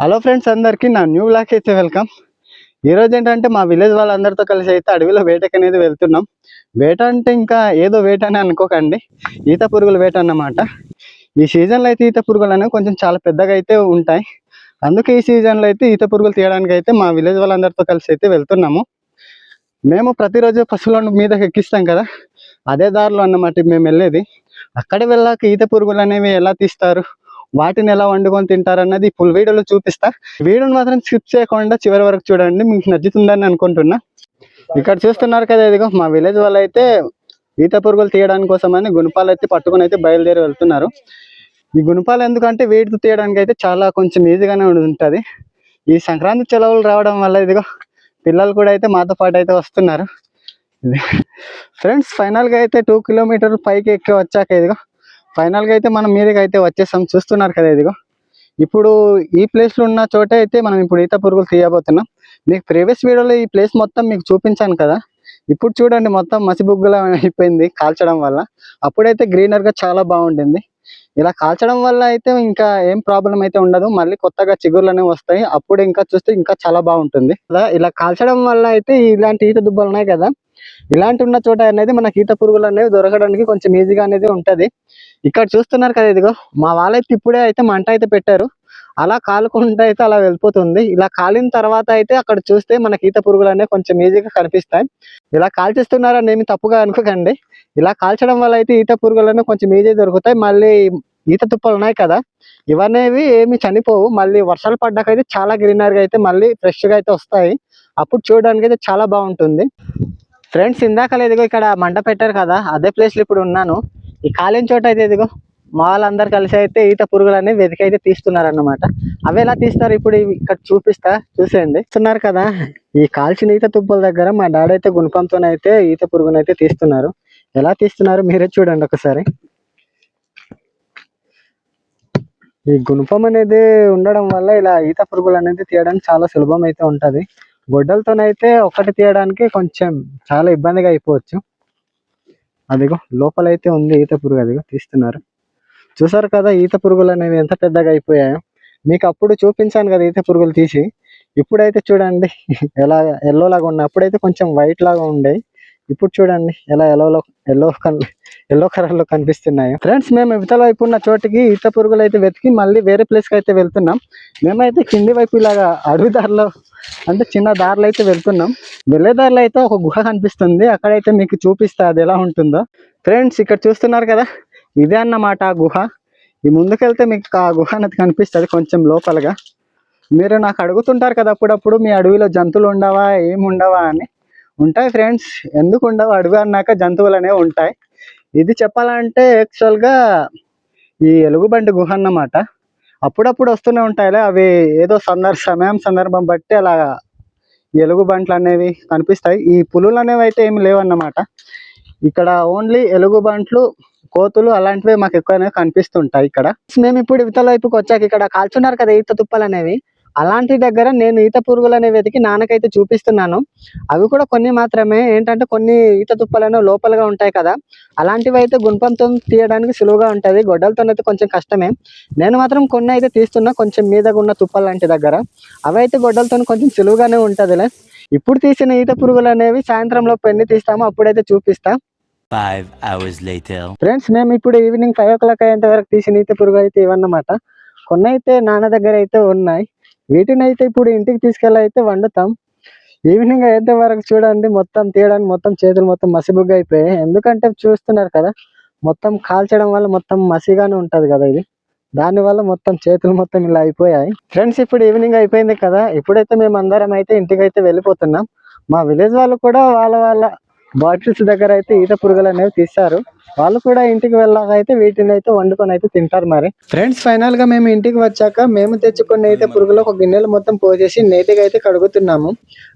Hello friends అందరికీ నా new black అయితే వెల్కమ్ ఈ రోజు ఏంటంటే మా విలేజ్ వాళ్ళందరితో కలిసి అయితే అడవిలో వేటకి అనేది వెళ్తున్నాం. వేట అంటే ఇంకా ఏదో వేట అని అనుకోకండి. ఈత పురుగుల వేట అన్నమాట. ఈ సీజన్లో అయితే ఈత పురుగులు అనేవి కొంచెం చాలా పెద్దగా అయితే ఉంటాయి. అందుకే ఈ సీజన్లో అయితే ఈత పురుగులు తీయడానికి అయితే మా విలేజ్ వాళ్ళందరితో కలిసి అయితే వెళ్తున్నాము. మేము ప్రతిరోజు పశువులను మీద ఎక్కిస్తాం కదా. అదే దారిలో అన్నమాట మేము వెళ్ళేది. అక్కడ వెళ్ళాక ఈత పురుగులు అనేవి ఎలా తీస్తారు? వాటిని ఎలా వండుకొని తింటారు అన్నది ఫుల్ వీడియోలో చూపిస్తా. వీడియోని మాత్రం స్కిప్ చేయకుండా చివరి వరకు చూడండి మీకు నచ్చుతుందని అనుకుంటున్నా. ఇక్కడ చూస్తున్నారు కదా ఇదిగో మా విలేజ్ వాళ్ళు అయితే ఈత పురుగులు తీయడానికి కోసమని గుణపాలు అయితే పట్టుకొని అయితే బయలుదేరి వెళ్తున్నారు. ఈ గుణపాలు ఎందుకంటే వీటితో తీయడానికి అయితే చాలా కొంచెం ఈజీగానే ఉంటుంది. ఈ సంక్రాంతి సెలవులు రావడం వల్ల ఇదిగో పిల్లలు కూడా అయితే మాతో పాటు అయితే వస్తున్నారు. ఫ్రెండ్స్ ఫైనల్గా అయితే టూ కిలోమీటర్ పైకి ఎక్కి వచ్చాక ఇదిగో ఫైనల్గా అయితే మనం మీదకి అయితే వచ్చేసాం. చూస్తున్నారు కదా ఇదిగో. ఇప్పుడు ఈ ప్లేస్లో ఉన్న చోట అయితే మనం ఇప్పుడు ఈత పురుగులు తీయబోతున్నాం. మీకు ప్రీవియస్ వీడియోలో ఈ ప్లేస్ మొత్తం మీకు చూపించాను కదా. ఇప్పుడు చూడండి మొత్తం మసిబుగ్గులా అయిపోయింది కాల్చడం వల్ల. అప్పుడైతే గ్రీనర్గా చాలా బాగుంటుంది ఇలా కాల్చడం వల్ల అయితే ఇంకా ఏం ప్రాబ్లం అయితే ఉండదు. మళ్ళీ కొత్తగా చిగుర్లు అనేవి వస్తాయి. అప్పుడు ఇంకా చూస్తే ఇంకా చాలా బాగుంటుంది. ఇలా కాల్చడం వల్ల అయితే ఇలాంటి ఈత దుబ్బలు ఉన్నాయి కదా. ఇలాంటి ఉన్న చోట అనేది మనకి ఈత పురుగులు అనేవి దొరకడానికి కొంచెం ఈజీగా అనేది ఉంటది. ఇక్కడ చూస్తున్నారు కదా ఇదిగో మా వాళ్ళైతే ఇప్పుడే అయితే మంట అయితే పెట్టారు. అలా కాలుకుంటూ అయితే అలా వెళ్ళిపోతుంది. ఇలా కాలిన తర్వాత అయితే అక్కడ చూస్తే మనకి ఈత పురుగులు అనేవి కొంచెం ఈజీగా కనిపిస్తాయి. ఇలా కాల్చిస్తున్నారని ఏమి తప్పుగా అనుకోకండి. ఇలా కాల్చడం వల్ల అయితే ఈత పురుగులు కొంచెం ఈజీ దొరుకుతాయి. మళ్ళీ ఈత తుప్పలు ఉన్నాయి కదా ఇవనేవి ఏమి చనిపోవు. మళ్ళీ వర్షాలు పడ్డాక అయితే చాలా గ్రీనర్గా అయితే మళ్ళీ ఫ్రెష్గా అయితే వస్తాయి. అప్పుడు చూడడానికి అయితే చాలా బాగుంటుంది. ఫ్రెండ్స్ ఇందాక ఇదిగో ఇక్కడ మంట పెట్టారు కదా అదే ప్లేస్లో ఇప్పుడు ఉన్నాను. ఈ కాలిన చోట అయితే ఇదిగో మా వాళ్ళందరు కలిసి అయితే ఈత పురుగులన్నీ వెతికి అయితే తీస్తున్నారు అన్నమాట అవి ఎలా తీస్తారు ఇప్పుడు ఇక్కడ చూపిస్తా చూసేయండి. ఇస్తున్నారు కదా ఈ కాల్చిన ఈత తుప్పల దగ్గర మా డాడీ అయితే గుణపంతో అయితే ఈత పురుగుని అయితే తీస్తున్నారు. ఎలా తీస్తున్నారు మీరే చూడండి ఒకసారి. ఈ గుణపం అనేది ఉండడం వల్ల ఇలా ఈత పురుగులు అనేది తీయడానికి చాలా సులభం అయితే ఉంటది. గొడ్డలతోనైతే ఒకటి తీయడానికి కొంచెం చాలా ఇబ్బందిగా అయిపోవచ్చు. అదిగో లోపలైతే ఉంది ఈత పురుగు అదిగో తీస్తున్నారు. చూసారు కదా ఈత పురుగులు అనేవి ఎంత పెద్దగా అయిపోయాయో. మీకు అప్పుడు చూపించాను కదా ఈత పురుగులు తీసి. ఇప్పుడైతే చూడండి ఎలా ఎల్లో లాగా ఉన్నాయి. అప్పుడైతే కొంచెం వైట్ లాగా ఉండే. ఇప్పుడు చూడండి ఎలా ఎల్లోలో ఎల్లో ఎల్లో కలర్లో కనిపిస్తున్నాయి. ఫ్రెండ్స్ మేము ఇవతల వైపు ఉన్న చోటికి ఈత పురుగులు అయితే వెతికి మళ్ళీ వేరే ప్లేస్కి అయితే వెళ్తున్నాం. మేమైతే కింది వైపు ఇలాగా అడవి అంటే చిన్న దారిలో అయితే వెళ్తున్నాం. వెళ్ళే దారిలో అయితే ఒక గుహ కనిపిస్తుంది. అక్కడైతే మీకు చూపిస్తా అది ఎలా ఉంటుందో. ఫ్రెండ్స్ ఇక్కడ చూస్తున్నారు కదా? ఇదే అన్నమాట ఆ గుహ. ఈ ముందుకెళ్తే మీకు ఆ గుహ అనేది కనిపిస్తుంది కొంచెం లోపలగా. మీరు నాకు అడుగుతుంటారు కదా అప్పుడప్పుడు మీ అడవిలో జంతువులు ఉండవా ఏమి ఉండవా అని. ఉంటాయి ఫ్రెండ్స్ ఎందుకు ఉండవు? అడవి అన్నాక జంతువులు ఉంటాయి. ఇది చెప్పాలంటే యాక్చువల్గా ఈ ఎలుగుబంటి గుహ అన్నమాట. అప్పుడప్పుడు వస్తూనే ఉంటాయిలే. అవి ఏదో సందర్భ సమయం సందర్భం బట్టి అలా ఎలుగు బంట్లు అనేవి కనిపిస్తాయి. ఈ పులులు అనేవి అయితే ఏమి లేవన్నమాట. ఇక్కడ ఓన్లీ ఎలుగు బంట్లు కోతులు అలాంటివి మాకు ఎక్కువ కనిపిస్తుంటాయి ఇక్కడ. మేము ఇప్పుడు ఇవతల వైపుకి వచ్చాక ఇక్కడ కాల్చున్నారు కదా ఈత తుప్పలు అనేవి అలాంటి దగ్గర నేను ఈత పురుగులు అనేవి వెతికి నాన్నకైతే చూపిస్తున్నాను. అవి కూడా కొన్ని మాత్రమే. ఏంటంటే కొన్ని ఈత తుప్పలు అనేవి లోపలగా ఉంటాయి కదా. అలాంటివి అయితే గుణపంతో తీయడానికి సులువుగా ఉంటుంది. గొడ్డలతో అయితే కొంచెం కష్టమే. నేను మాత్రం కొన్ని అయితే తీస్తున్నా. కొంచెం మీదగా ఉన్న తుప్పలు లాంటి దగ్గర. అవి అయితే గొడ్డలతో కొంచెం సులువుగానే ఉంటుందిలే. ఇప్పుడు తీసిన ఈత పురుగులు అనేవి సాయంత్రంలో పెన్ని తీస్తాము అప్పుడైతే చూపిస్తా. ఫ్రెండ్స్ మేము ఇప్పుడు ఈవినింగ్ ఫైవ్ ఓ క్లాక్ అయ్యేంత వరకు తీసిన ఈత పురుగు అయితే ఇవన్నమాట. కొన్ని అయితే నాన్న దగ్గర అయితే ఉన్నాయి. వీటిని అయితే ఇప్పుడు ఇంటికి తీసుకెళ్ళి అయితే వండుతాం. ఈవినింగ్ అయితే వరకు చూడండి మొత్తం తీయడానికి మొత్తం చేతులు మొత్తం మసిబుగ్గా అయిపోయాయి. ఎందుకంటే చూస్తున్నారు కదా మొత్తం కాల్చడం వల్ల మొత్తం మసిగానే ఉంటది కదా ఇది. దాని వల్ల మొత్తం చేతులు మొత్తం ఇలా అయిపోయాయి. ఫ్రెండ్స్ ఇప్పుడు ఈవినింగ్ అయిపోయింది కదా. ఇప్పుడైతే మేము అందరం అయితే ఇంటికి అయితే వెళ్ళిపోతున్నాం. మా విలేజ్ వాళ్ళు కూడా వాళ్ళ వాళ్ళ బాటిల్స్ దగ్గర అయితే ఈత పురుగులు అనేవి తీస్తారు. వాళ్ళు కూడా ఇంటికి వెళ్ళాక అయితే వీటిని అయితే వండుకొని అయితే తింటారు మరి. ఫ్రెండ్స్ ఫైనల్గా మేము ఇంటికి వచ్చాక మేము తెచ్చుకున్న అయితే పురుగులు ఒక గిన్నెలు మొత్తం పోసేసి నీటిగా అయితే కడుగుతున్నాము.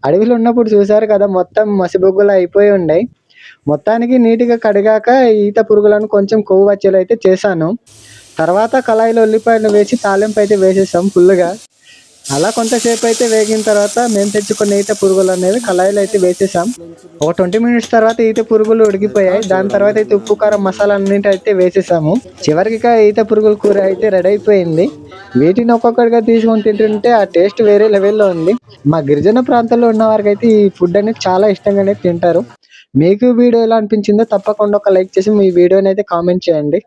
అడవిలో ఉన్నప్పుడు చూసారు కదా మొత్తం మసిబొగ్గులు అయిపోయి ఉన్నాయి మొత్తానికి నీటిగా కడిగాక ఈత పురుగులను కొంచెం కొవ్వు వచ్చేలా అయితే చేశాను. తర్వాత కళాయిలో ఉల్లిపాయలు వేసి తాలింపు అయితే వేసేసాం ఫుల్గా అలా కొంతసేపు అయితే వేగిన తర్వాత మేము తెచ్చుకున్న ఈత పురుగులు అనేవి కళాయిలు అయితే వేసేసాం. ఒక ట్వంటీ మినిట్స్ తర్వాత ఈత పురుగులు ఉడికిపోయాయి. దాని తర్వాత అయితే ఉప్పు కారం మసాలా అన్నింటి అయితే వేసేసాము. చివరికి ఈత పురుగుల కూర అయితే రెడీ అయిపోయింది. వీటిని ఒక్కొక్కటిగా తీసుకొని తింటుంటే ఆ టేస్ట్ వేరే లెవెల్లో ఉంది. మా గిరిజన ప్రాంతాల్లో ఉన్న వారికి అయితే ఈ ఫుడ్ అనేది చాలా ఇష్టంగానే తింటారు. మీకు వీడియో ఎలా అనిపించిందో తప్పకుండా ఒక లైక్ చేసి మీ వీడియోని అయితే కామెంట్ చేయండి.